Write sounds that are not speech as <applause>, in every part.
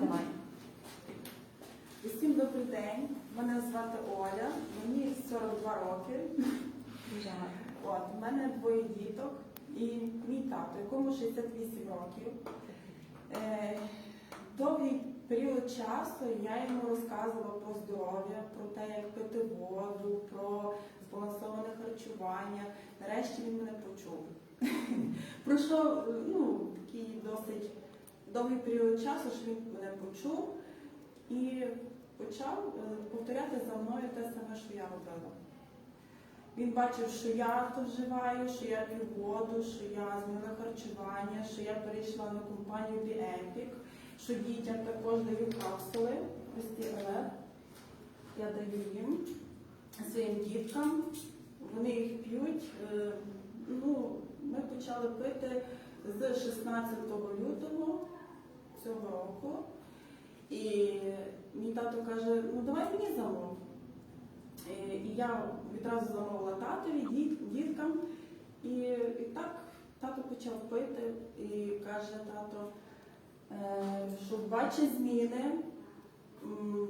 Давай. Усім добрий день. Мене звати Оля, мені 42 роки. От, у мене двоє діток і мій тато, якому 68 років. Е, довгий період часу я йому розказувала про здоров'я, про те, як пити воду, про збалансоване харчування. Нарешті він мене почув. <laughs> Пройшов ну, такий досить довгий період часу, що він мене почув і почав е, повторяти за мною те саме, що я робила. Він бачив, що я то вживаю, що я п'ю воду, що я змінила харчування, що я перейшла на компанію Біемпік, що дітям також даю капсули ЛФ. Я даю їм своїм діткам. Вони їх п'ють. Е, Ну, ми почали пити з 16 лютого цього року. І мій тато каже, ну давай мені замов. Е, І я відразу замовила татові, діт- діткам. І, і так тато почав пити і каже тато, е, що бачить зміни,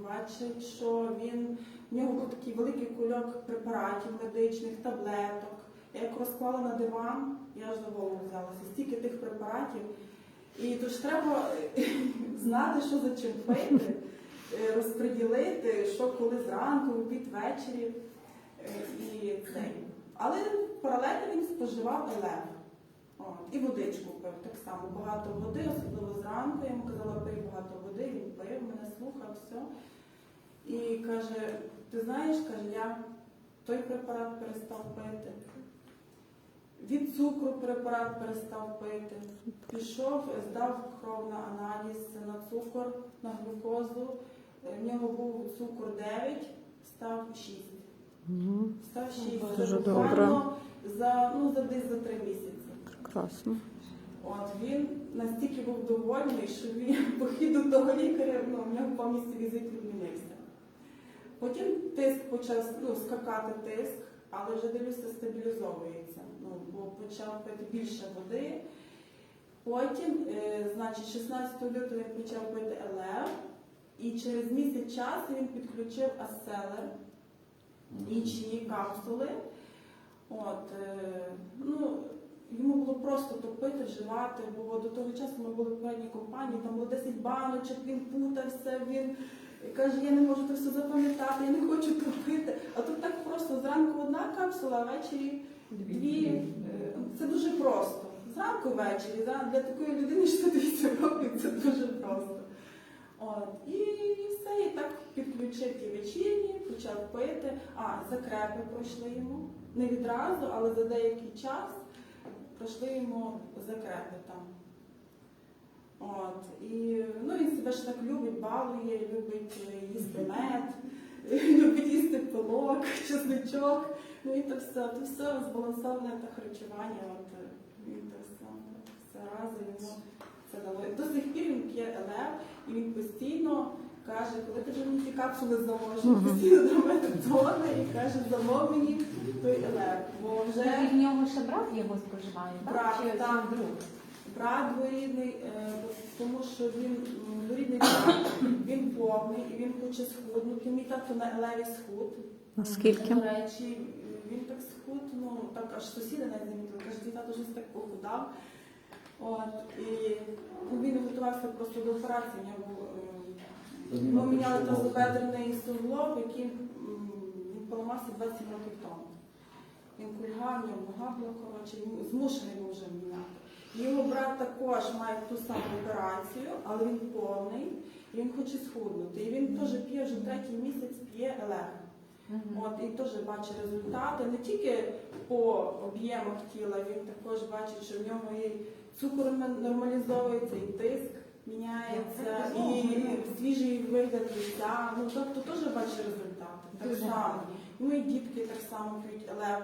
бачить, що він в нього був такий великий кульок препаратів медичних, таблеток. Я як розклала на диван, я ж за голову взялася, стільки тих препаратів. І то ж треба е, <laughs> знати, що за чим пити, е, розподілити, що коли зранку, обід, ввечері. Е, І. Але паралельно він споживав елев. І водичку пив так само. Багато води, особливо зранку. Я йому казала, пий багато води, він пив, мене слухав, все. І каже, ти знаєш, каже, я той препарат перестав пити. Від цукру препарат перестав пити. Пішов, здав кров на аналіз на цукор, на глюкозу. Е, В нього був цукор 9, став 6. Став 6. Дуже добре. За, ну, за десь за три місяці. Прекрасно. От він настільки був довольний, що він <laughs> похід до того лікаря, ну, в нього повністю візит відмінився. Потім тиск почав ну, скакати тиск, але вже дивлюся, стабілізовується. Ну, бо почав пити більше води. Потім, е, значить, 16 лютого він почав пити ЛФ, і через місяць часу він підключив Аселер, нічні капсули. От, е, ну, йому було просто топити, вживати, бо до того часу ми були в певній компанії, там було 10 баночок, він путався, він каже, я не можу це все запам'ятати, я не хочу топити. А тут так просто зранку одна капсула, а ввечері дві. Е, Це дуже просто. Зранку ввечері, для такої людини що 68 років це дуже просто. От, і все, і так підключив ті вечірні, почав пити. А, закрепи пройшли йому. Не відразу, але за деякий час пройшли йому закрепи там. От, і ну, він себе ж так любить, балує, любить е, їсти мед, <laughs> любить їсти пилок, <laughs> чесничок. Ну і то все, то все збалансоване та харчування. От, е, він то все, все разом йому це дало. І До сих пір він п'є ЛФ, і він постійно каже, коли ти вже мені ці капсули заможеш, він постійно до мене тоне і каже, замов мені той ЛФ. Бо Вже вже в нього ще брат його споживає, так? Брат, Чи так. друг? Брат двоюрідний, е, тому що він м, двоюрідний брат, він повний і він хоче схуднути. Мій тато на елеві схуд. Наскільки? До речі, він так схуд, ну так аж сусіди навіть замітили. Каже, твій тато щось так похудав. От, і ну, він готувався просто до операції. У нього е, ми міняли тазобедрений суглоб, який він поламався 27 років тому. Він кульгав, в нього нога була коротше, він змушений був вже міняти. Також має ту саму операцію, але він повний, і він хоче схуднути. І він теж п'є вже третій місяць п'є елег. От і теж бачить результати не тільки по об'ємах тіла, він також бачить, що в нього і цукор нормалізовується, і тиск міняється, і свіжий вигляд лиця. Ну тобто теж бачить результати. Так само. І мої дітки так само п'ють елев.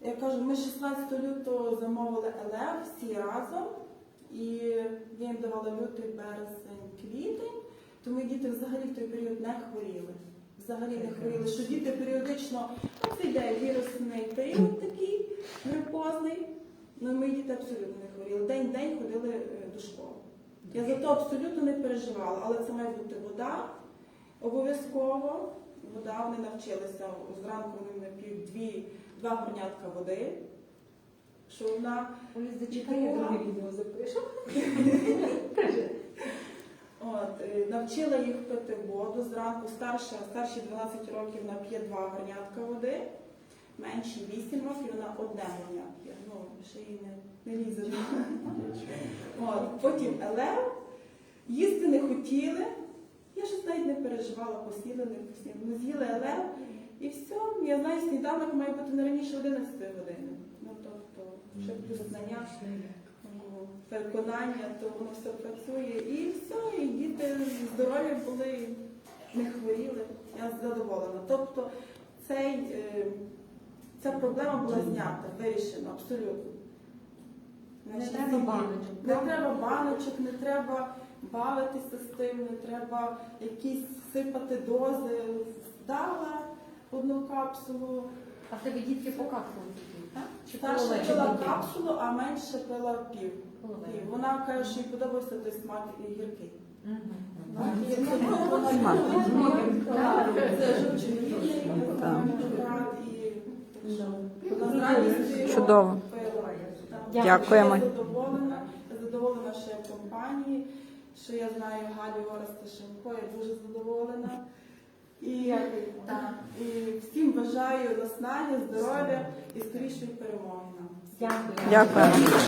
Я кажу, ми 16 лютого замовили елев всі разом, і я їм давала лютий, березень, квітень, то мої діти взагалі в той період не хворіли. Взагалі не хворіли, що діти періодично ну, це йде вірусний період такий грипозний. Ну, мої діти абсолютно не хворіли. День-день ходили е, до школи. Я за то абсолютно не переживала, але це має бути вода обов'язково. Вода вони навчилися. Зранку вони нап'ють дві, два горнятка води. Що вона Ой, зачекай, я друге відео запишу. От, е, навчила їх пити воду зранку. Старша, старші 12 років вона п'є два горнятка води, менші 8 років вона одне горнятка п'є. Ну, ще їй не, не лізе. От, потім елев, їсти не хотіли. Я щось навіть не переживала, посіли, не посіли. Ми з'їли елев і все. Я знаю, сніданок має бути не раніше 11 години. Ну, тобто, ще плюс знання переконання, то воно все працює. І все, і діти здорові були, не хворіли. Я задоволена. Тобто цей, е, ця проблема була знята, вирішена абсолютно. Не треба баночок, Не треба баночок, не треба бавитися з тим, не треба якісь сипати дози. Дала одну капсулу. А в тебе дітки по капсулі п'ють, так? Чи Старша половину? пила капсулу, а менше пила пів. Половину. І вона каже, що їй подобався той смак і гіркий. Мгм. Так, і як це вона жовчовідний препарат і вона з радістю його Чудово. пила. Так. Дякуємо. Я задоволена, я задоволена ще компанії, що я знаю Галю Ореста Шимко, я дуже задоволена. І, так, і всім бажаю наснаги, здоров'я і скорішої перемоги нам. Дякую. Дякуємо.